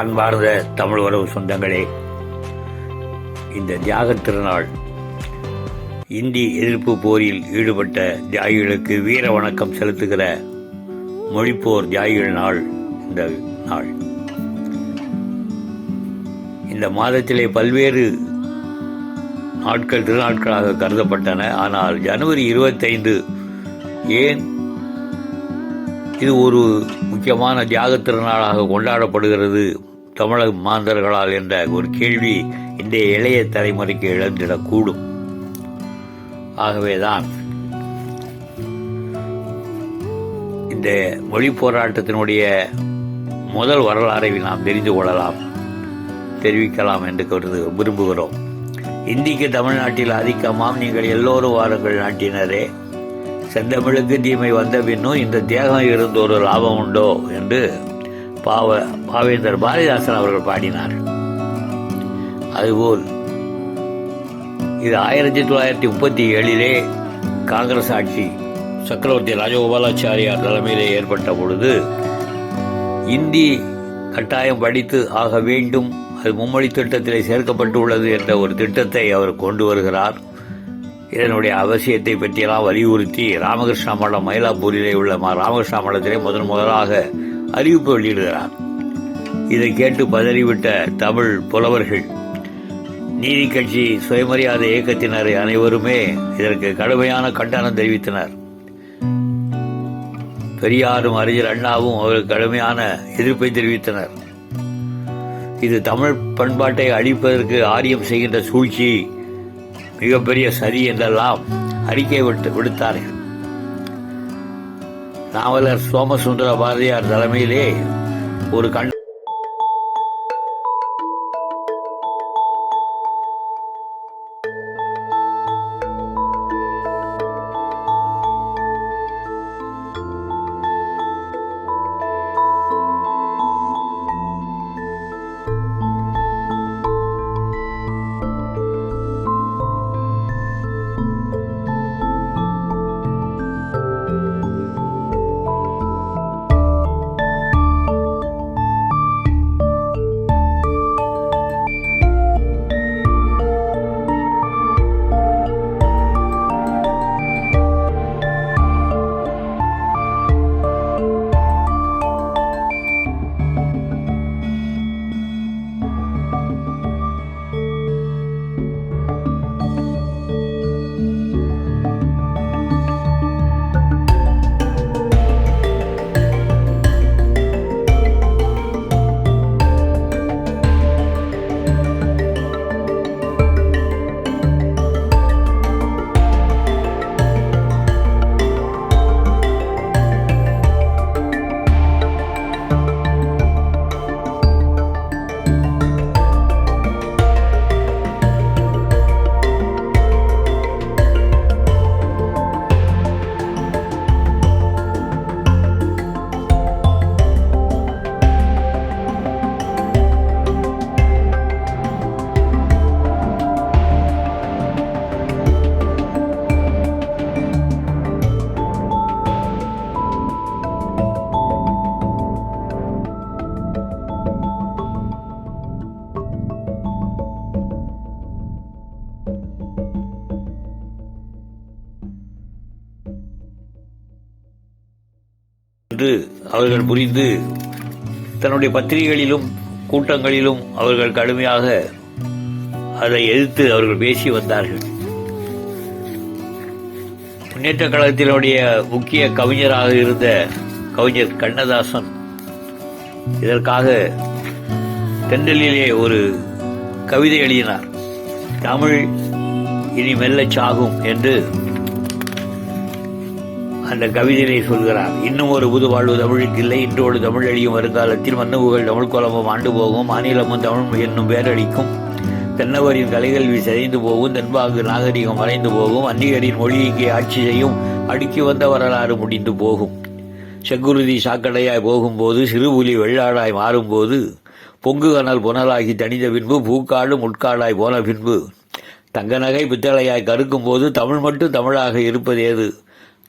அன்பார்ந்த தமிழ் உறவு சொந்தங்களே இந்த தியாக திருநாள் இந்தி எதிர்ப்பு போரில் ஈடுபட்ட தியாகிகளுக்கு வீர வணக்கம் செலுத்துகிற மொழிப்போர் தியாகிகள் நாள் இந்த நாள். இந்த மாதத்திலே பல்வேறு நாட்கள் திருநாட்களாக கருதப்பட்டன. ஆனால் ஜனவரி இருபத்தைந்து ஏன் இது ஒரு முக்கியமான தியாக திருநாளாக கொண்டாடப்படுகிறது? தமிழக மாந்தர்களால் என்ற ஒரு கேள்வி இன்றைய இளைய தலைமுறைக்கு இழந்திடக்கூடும் ஆகவேதான் இந்த மொழி போராட்டத்தினுடைய முதல் வரலாறை நாம் தெரிந்து கொள்ளலாம் தெரிவிக்கலாம் என்று கருது விரும்புகிறோம். இந்திக்கு தமிழ்நாட்டில் ஆதிக்கமாம். நீங்கள் எல்லோரும் வாருங்கள் நாட்டினரே. செந்தமிழுக்கு தீமை வந்த பின்னும் இந்த தியாகம் இருந்த ஒரு லாபம் உண்டோ என்று பாவ பாவேந்தர் பாரதிதாசன் அவர்கள் பாடினார். அதுபோல் இது ஆயிரத்தி தொள்ளாயிரத்தி முப்பத்தி ஏழிலே காங்கிரஸ் ஆட்சி சக்கரவர்த்தி ராஜகோபாலாச்சாரியார் தலைமையிலே ஏற்பட்ட பொழுது இந்தி கட்டாயம் படித்து ஆக வேண்டும் அது மும்மொழி திட்டத்திலே சேர்க்கப்பட்டுள்ளது என்ற ஒரு திட்டத்தை அவர் கொண்டு வருகிறார். இதனுடைய அவசியத்தை பற்றியெல்லாம் வலியுறுத்தி ராமகிருஷ்ணா மடம் மயிலாப்பூரிலே உள்ள மா- ராமகிருஷ்ணா மடத்திலே முதன் முதலாக அறிவிப்பு வெளியிடுகிறார். இதை கேட்டு பதறிவிட்ட தமிழ் புலவர்கள் நீதி கட்சி சுயமரியாதை இயக்கத்தினர் அனைவருமே இதற்கு கடுமையான கண்டனம் தெரிவித்தனர். பெரியாரும் அறிஞர் அண்ணாவும் அவருக்கு கடுமையான எதிர்ப்பை தெரிவித்தனர். இது தமிழ் பண்பாட்டை அழிப்பதற்கு ஆரியம் செய்கின்ற சூழ்ச்சி மிகப்பெரிய சதி என்றெல்லாம் அறிக்கை விட்டு விடுத்தார்கள். நாவலர் சோமசுந்தர பாரதியார் தலைமையிலே ஒரு கண் என்று அவர்கள் புரிந்து தன்னுடைய பத்திரிகைகளிலும் கூட்டங்களிலும் அவர்கள் கடுமையாக அதை எதிர்த்து அவர்கள் பேசி வந்தார்கள். முன்னேற்ற கழகத்தினுடைய முக்கிய கவிஞராக இருந்த கவிஞர் கண்ணதாசன் இதற்காக தென்றலிலே ஒரு கவிதை எழுதினார். தமிழ் இனி மெல்லச் சாகும் என்று அந்த கவிதையிலே சொல்கிறார் இன்னும் ஒரு புது வாழ்வு தமிழுக்கு இல்லை இன்றோடு தமிழ் அழியும் வருங்காலத்தில் மன்னவுகள் தமிழ் குழம்பும் ஆண்டு போகும். மாநிலமும் தமிழ் என்னும் பேரழிக்கும் தென்னவரின் கலைகல்வி சிதைந்து போகும். தென்பாங்கு நாகரிகம் மறைந்து போகும். அந்நியரின் மொழி ஆட்சி செய்யும். அடுக்கி வந்த வரலாறு முடிந்து போகும். செங்குருதி சாக்கடையாய் போகும்போது சிறுபுலி வெள்ளாடாய் மாறும்போது பொங்கு கனல் புனலாகி தனித பின்பு பூக்காடு முட்காடாய் போன பின்பு தங்க நகை பித்தளையாய் கருக்கும் போது தமிழ் மட்டும் தமிழாக இருப்பது ஏது?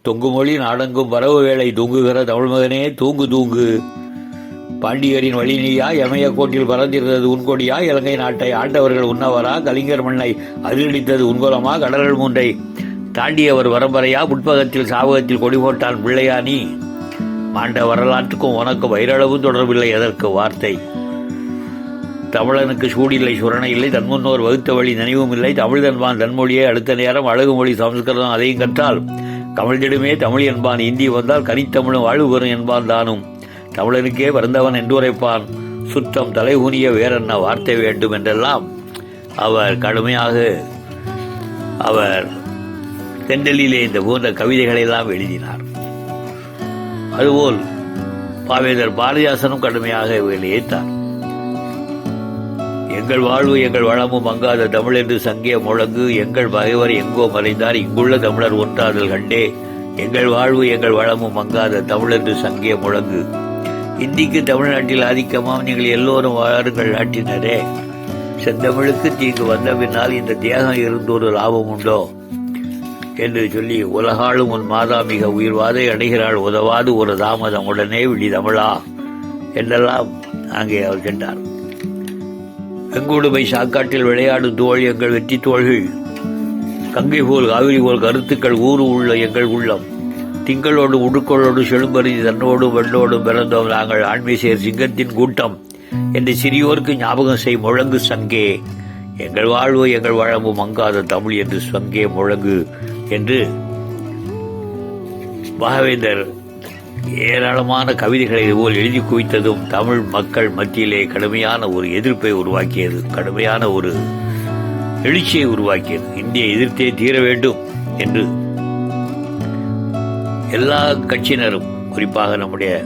தொங்கு மொழி நாடெங்கும் பரவு வேலை தூங்குகிற தமிழ் மகனே தூங்கு தூங்கு. பாண்டியரின் வழிநீயா எமய கோட்டில் பறந்திருந்தது உன்கொடியா இலங்கை நாட்டை ஆண்டவர்கள் உண்ணவரா கலிங்கர் மண்ணை அதிரடித்தது உன்கோலமா கடல்கள் மூன்றை தாண்டியவர் வரம்பரையா புட்பகத்தில் சாவகத்தில் கொடி போட்டான் பிள்ளையா நீ. மாண்ட வரலாற்றுக்கும் உனக்கு வயிறளவு தொடர்பில்லை எதற்கு வார்த்தை? தமிழனுக்கு சூடில்லை சுரணை இல்லை தன்முன்னோர் வகுத்த வழி நினைவும் இல்லை தமிழ் தன்பான் தன்மொழியை அடுத்த நேரம் அழகு மொழி சமஸ்கிருதம் அதையும் கற்றால் தமிழ்திடுமே தமிழ் என்பான். இந்தி வந்தால் கனித்தமிழும் வாழ்வு என்பான் தானும். தமிழனுக்கே பிறந்தவன் என்று உரைப்பான் சுற்றம் ஊனிய வேறென்ன வார்த்தை வேண்டும் என்றெல்லாம் அவர் கடுமையாக அவர் தெண்டலிலே இந்த போன்ற கவிதைகளை எல்லாம் எழுதினார். அதுபோல் பாவேந்தர் பாரதிதாசனும் கடுமையாக வெளியேற்றார் எங்கள் வாழ்வு எங்கள் வளமும் மங்காத தமிழ் என்று சங்கிய முழங்கு. எங்கள் பகைவர் எங்கோ மறைந்தார் இங்குள்ள தமிழர் ஒன்றாதல் கண்டே. எங்கள் வாழ்வு எங்கள் வளமும் மங்காத தமிழ் என்று சங்கிய முழங்கு. இந்திக்கு தமிழ்நாட்டில் ஆதிக்கமாம் நீங்கள் எல்லோரும் வாருங்கள் நாட்டினரே. செந்தமிழுக்கு தீங்கு வந்த பின்னால் இந்த தியாகம் இருந்து ஒரு லாபம் உண்டோ? என்று சொல்லி உலகாலும் உன் மாதா மிக உயிர்வாதை அடைகிறாள் உதவாது ஒரு தாமதம் உடனே விழி தமிழா? என்றெல்லாம் அங்கே அவர் சென்றார். வெங்கோடுமை சாக்காட்டில் விளையாடும் தோழி எங்கள் வெற்றி தோள்கள். கங்கை போல் காவிரி போல் கருத்துக்கள் ஊறு உள்ள எங்கள் உள்ளம். திங்களோடு உடுக்களோடு செழும்பருதி தன்னோடு வெள்ளோடு பிறந்தோம் நாங்கள். ஆண்மிசேர் சிங்கத்தின் கூட்டம். என்று சிறியோருக்கு ஞாபகம் செய் முழங்கு சங்கே. எங்கள் வாழ்வு எங்கள் வளமும் மங்காத தமிழ் என்று சங்கே முழங்கு என்று பாகவேந்தர் ஏராளமான கவிதைகளை இதுபோல் எழுதி குவித்ததும் தமிழ் மக்கள் மத்தியிலே கடுமையான ஒரு எதிர்ப்பை உருவாக்கியது கடுமையான ஒரு எழுச்சியை உருவாக்கியது. இந்திய எதிர்த்தே தீர வேண்டும் என்று எல்லா கட்சியினரும் குறிப்பாக நம்முடைய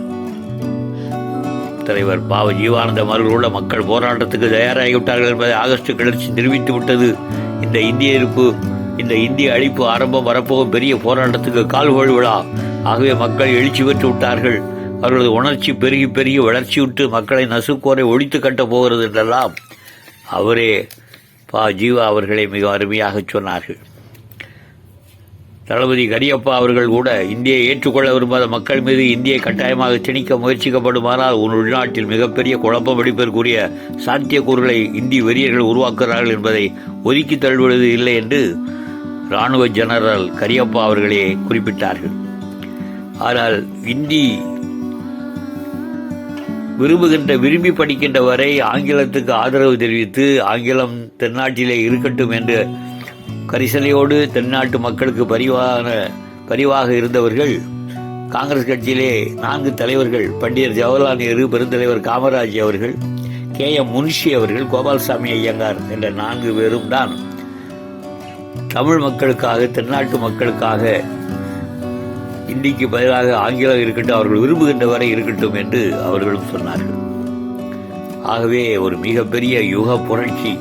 தலைவர் பாவ ஜீவானந்தம் அவர்களுள்ள மக்கள் போராட்டத்துக்கு தயாராகிவிட்டார்கள் என்பதை ஆகஸ்ட் கிளர்ச்சி நிரூபித்து விட்டது. இந்த இந்திய எதிர்ப்பு இந்த இந்திய அழிப்பு ஆரம்பம் வரப்போகும் பெரிய போராட்டத்துக்கு கால்கோள் விழா. ஆகவே மக்கள் எழுச்சி பெற்று விட்டார்கள். அவர்களது உணர்ச்சி பெருகி பெருகி வளர்ச்சியுற்று மக்களை நசுக்கோரை ஒழித்து கட்டப் போகிறது என்றெல்லாம் அவரே பா ஜீவா அவர்களை மிக அருமையாக சொன்னார்கள். தளபதி கரியப்பா அவர்கள் கூட இந்தியை ஏற்றுக்கொள்ள விரும்பாத மக்கள் மீது இந்தியை கட்டாயமாக திணிக்க முயற்சிக்கப்படுமானால் உன் உள்நாட்டில் மிகப்பெரிய குழப்பம் வெடிப்பதற்குரிய சாத்தியக்கூறுகளை இந்தி வெறியர்கள் உருவாக்குகிறார்கள் என்பதை ஒதுக்கி தள்ளுவது இல்லை என்று ராணுவ ஜெனரல் கரியப்பா அவர்களே குறிப்பிட்டார்கள். ஆனால் இந்தி விரும்புகின்ற விரும்பி படிக்கின்ற வரை ஆங்கிலத்துக்கு ஆதரவு தெரிவித்து ஆங்கிலம் தென்னாட்டிலே இருக்கட்டும் என்று கரிசனையோடு தென்னாட்டு மக்களுக்கு பரிவான பரிவாக இருந்தவர்கள் காங்கிரஸ் கட்சியிலே நான்கு தலைவர்கள் பண்டிதர் ஜவஹர்லால் நேரு பெருந்தலைவர் காமராஜ் அவர்கள் கே எம் முன்ஷி அவர்கள் கோபால்சாமி ஐயங்கார் என்ற நான்கு பேரும் தான் தமிழ் மக்களுக்காக தென்னாட்டு மக்களுக்காக ஹிந்திக்கு பதிலாக ஆங்கிலம் இருக்கட்டும் அவர்கள் விரும்புகின்ற வரை இருக்கட்டும் என்று அவர்களும் சொன்னார்கள். ஆகவே ஒரு மிகப்பெரிய யுக புரட்சி.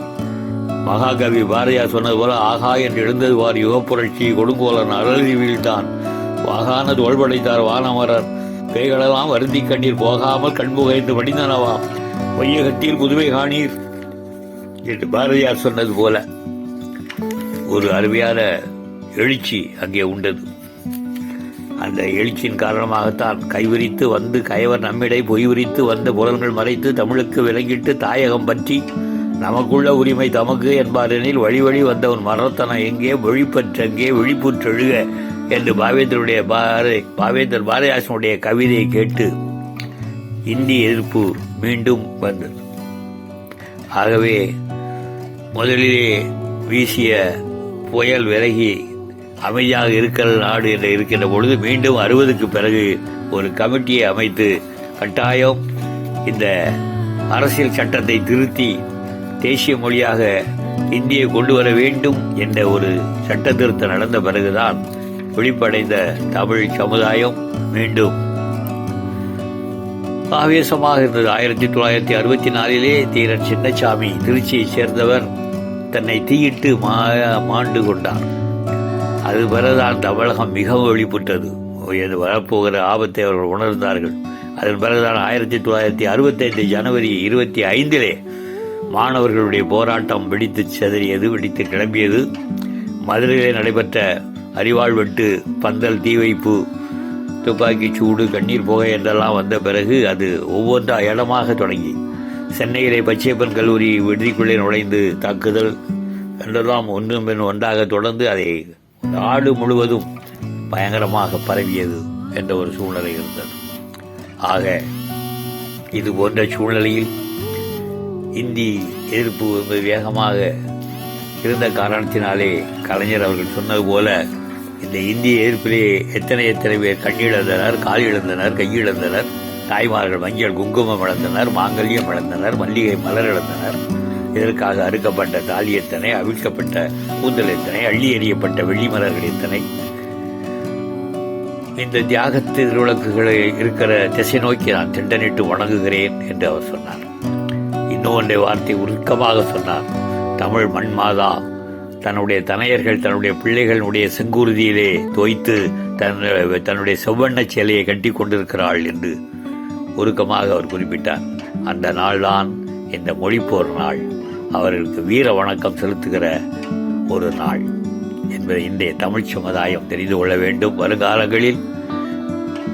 மகாகவி பாரதியார் சொன்னது போல ஆகா என்று எழுந்தது வார் யுக புரட்சி கொடுங்கோலன் அழகி வீழ்ந்தான் வாகான தோல்படைத்தார் வானமரர் பேய்களெல்லாம் வருந்தி கண்ணீர் போகாமல் கண்புகைந்து வடிந்தனவாம் வையகத்தில் புதுவை காணீர் என்று பாரதியார் சொன்னது போல. ஒரு அருமையான எழுச்சி அங்கே உண்டது. அந்த எழுச்சியின் காரணமாகத்தான் கைவிரித்து வந்து கயவர் நம்மிடை பொய்விரித்து வந்த புலன்கள் மறைத்து தமிழுக்கு விலங்கிட்டு தாயகம் பற்றி நமக்குள்ள உரிமை தமக்கு என்பாரெனில் வழி வழி வந்தவன் மரத்தனம் எங்கே விழிப்பற்றெங்கே விழிப்புற்றெழுக என்று பாவேந்தருடைய பாரதி பாவேந்தர் பாரதிதாசனுடைய கவிதையை கேட்டு இந்தி எதிர்ப்பு மீண்டும் வந்தது. ஆகவே முதலிலே வீசிய புயல் விலகி அமைதியாக இருக்கிற நாடு என்று இருக்கின்ற பொழுது மீண்டும் அறுபதுக்கு பிறகு ஒரு கமிட்டியை அமைத்து கட்டாயம் இந்த அரசியல் சட்டத்தை திருத்தி தேசிய மொழியாக இந்தியை கொண்டு வர வேண்டும் என்ற ஒரு சட்ட திருத்தம் நடந்த பிறகுதான் விழிப்படைந்த தமிழ் சமுதாயம் மீண்டும் ஆவேசமாக இருந்தது. ஆயிரத்தி தொள்ளாயிரத்தி அறுபத்தி நாலிலே தீரன் சின்னசாமி திருச்சியைச் சேர்ந்தவர் தன்னை தீயிட்டு மா மாண்டு கொண்டார். அது பிறகுதான் தமிழகம் மிகவும் வெளிப்பட்டது. வரப்போகிற ஆபத்தை அவர்கள் உணர்ந்தார்கள். அதன் பிறகுதான் ஆயிரத்தி தொள்ளாயிரத்தி அறுபத்தைந்து ஜனவரி இருபத்தி ஐந்திலே மாணவர்களுடைய போராட்டம் வெடித்து சிதறியது வெடித்து கிளம்பியது. மதுரையிலே நடைபெற்ற அறிவாள் வெட்டு பந்தல் தீ வைப்பு துப்பாக்கி சூடு கண்ணீர் புகை என்றெல்லாம் வந்த பிறகு அது ஒவ்வொன்றா இடமாக தொடங்கி. சென்னையிலே பச்சையப்பன் கல்லூரி விடுதிக்குள்ளே நுழைந்து தாக்குதல் என்றெல்லாம் ஒன்றும் பின் ஒன்றாக தொடர்ந்து அதை நாடு முழுவதும் பயங்கரமாக பரவியது என்ற ஒரு சூழ்நிலை இருந்தது. ஆக இது போன்ற சூழ்நிலையில் இந்தி எதிர்ப்பு வேகமாக இருந்த காரணத்தினாலே கலைஞர் அவர்கள் சொன்னது போல இந்த இந்திய எதிர்ப்பிலே எத்தனை எத்தனை பேர் கண்ணிழந்தனர் கால் இழந்தனர் கையிழந்தனர் தாய்மார்கள் மஞ்சள் குங்குமம் இழந்தனர் மாங்கல்யம் இழந்தனர் மல்லிகை மலர் இழந்தனர் இதற்காக அறுக்கப்பட்ட தாலி எத்தனை அவிழ்க்கப்பட்ட கூந்தல் எத்தனை அள்ளி எறியப்பட்ட வெள்ளிமலர்கள் எத்தனை இந்த தியாகத்து விளக்குகளை இருக்கிற திசை நோக்கி நான் திண்டனிட்டு வணங்குகிறேன் என்று அவர் சொன்னார். இன்னொன்றை வார்த்தை உருக்கமாக சொன்னார். தமிழ் மண் மாதா தன்னுடைய தனையர்கள் தன்னுடைய பிள்ளைகளுடைய செங்குருதியிலே தோய்த்து தன் தன்னுடைய செவ்வண்ண சேலையை கட்டி கொண்டிருக்கிறாள் என்று உருக்கமாக அவர் குறிப்பிட்டார். அந்த நாள்தான் இந்த மொழிப்போர் நாள். அவர்களுக்கு வீர வணக்கம் செலுத்துகிற ஒரு நாள் என்பதை இன்றைய தமிழ் சமுதாயம் தெரிந்து கொள்ள வேண்டும். வருங்காலங்களில்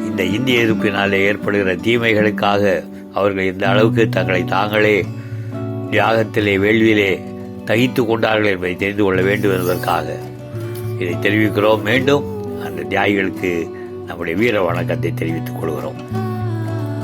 இந்த இந்திய எதிர்ப்பினாலே ஏற்படுகிற தீமைகளுக்காக அவர்கள் இந்த அளவுக்கு தங்களை தாங்களே தியாகத்திலே வேள்வியிலே தகித்து கொண்டார்கள் என்பதை தெரிந்து கொள்ள வேண்டும் என்பதற்காக இதை தெரிவிக்கிறோம். மீண்டும் அந்த தியாகிகளுக்கு நம்முடைய வீர வணக்கத்தை தெரிவித்துக் கொள்கிறோம்.